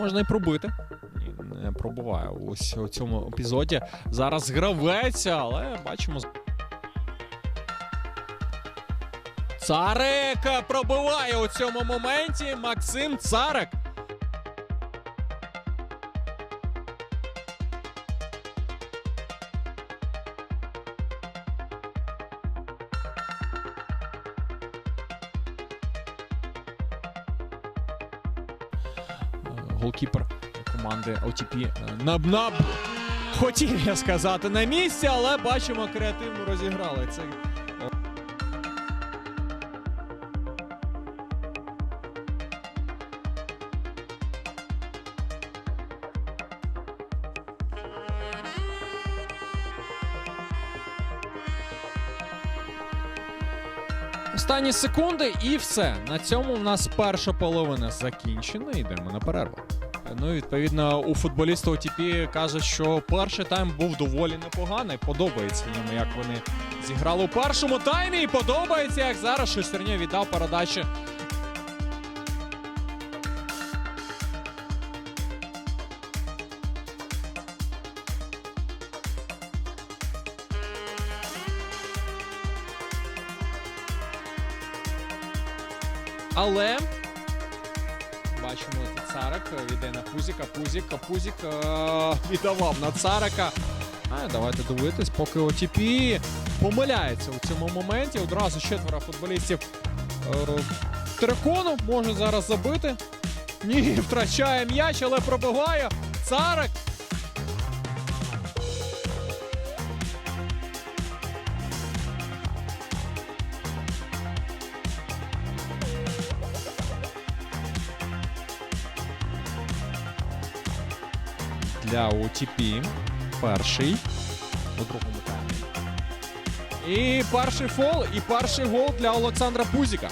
можна і пробити. Не пробуває ось у цьому епізоді. Зараз гравець, але бачимо. Царик пробиває у цьому моменті. Максим Царик. Голкіпер команди OTP наб Набнаб. Хотів я сказати на місці, але бачимо, креативно розіграли цей. Останні секунди, і все. На цьому в нас перша половина закінчена. Йдемо на перерву. Ну, відповідно, у футболіста ОТП кажуть, що перший тайм був доволі непоганий. Подобається йому, як вони зіграли у першому таймі. І подобається, як зараз Шестерня віддав передачі. Але бачимо Царик віде на Пузіка. Пузік, Пузік е, віддавав на Царика. А, давайте дивитись, поки ОТП помиляється у цьому моменті. Одразу четверо футболістів е, Терекону може зараз забити. Ні, втрачає м'яч, але пробиває. Царик. Для OTP. Перший у другому таймі. І перший фол, і перший гол для Олександра Пузіка.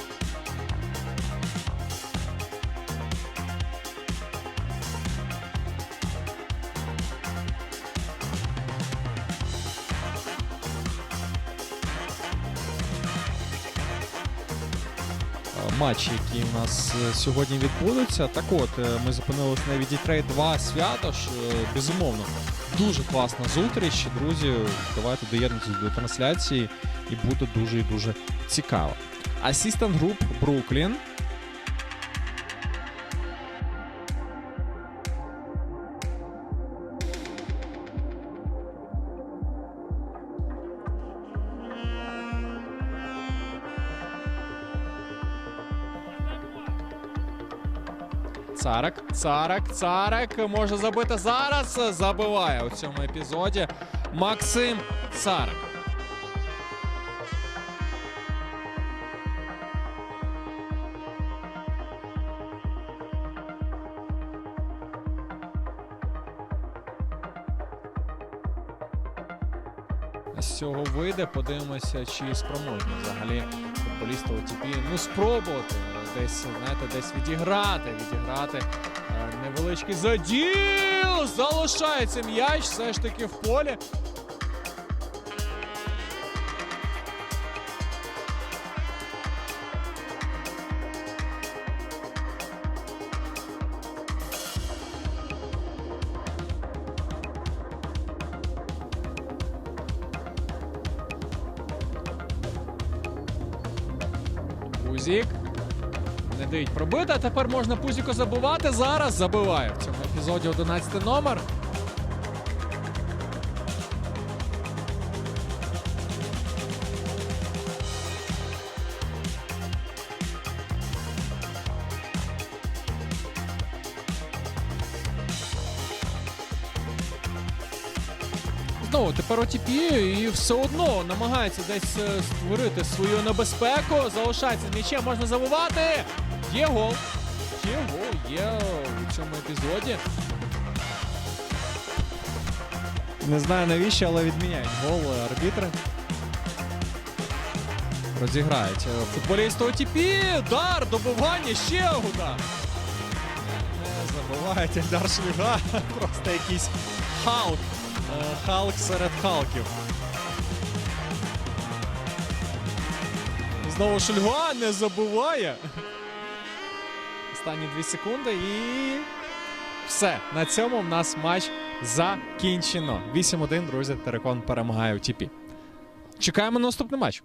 Матчі, які у нас е, сьогодні відбудуться. Так от, е, ми зупинилися на відітрей 2 свято. е, Безумовно, дуже класна зустріч. Друзі, давайте доєднатися до трансляції і буде дуже і дуже цікаво. Асістент груп Бруклін. Царик, Царак, Царак може забити зараз. Забиває у цьому епізоді Максим Царик. З цього вийде, подивимося, чи спроможні взагалі футболісти ОТП ну, спробувати десь, знаєте, десь відіграти, відіграти е, невеличкий заділ. Залишається м'яч все ж таки в полі. Пузік. Не дають пробити. А тепер можна Пузіку забувати. Зараз забиває в цьому епізоді 11 номер. Знову тепер ОТП і все одно намагається десь е, створити свою небезпеку. Залишається м'ячем, можна забувати. Є гол. Є гол, є у цьому епізоді. Не знаю навіщо, але відміняють гол е, арбітри. Розіграють. е, Футболіст ОТП. Дар, добивання, ще удар. Не забувають Ельдар Шліга. Просто якийсь Халк. Халк серед Халків. Знову Шульга не забуває. Останні дві секунди і. Все, на цьому в нас матч закінчено. 8-1, друзі, Терекон перемагає у ТІПі. Чекаємо на наступний матч.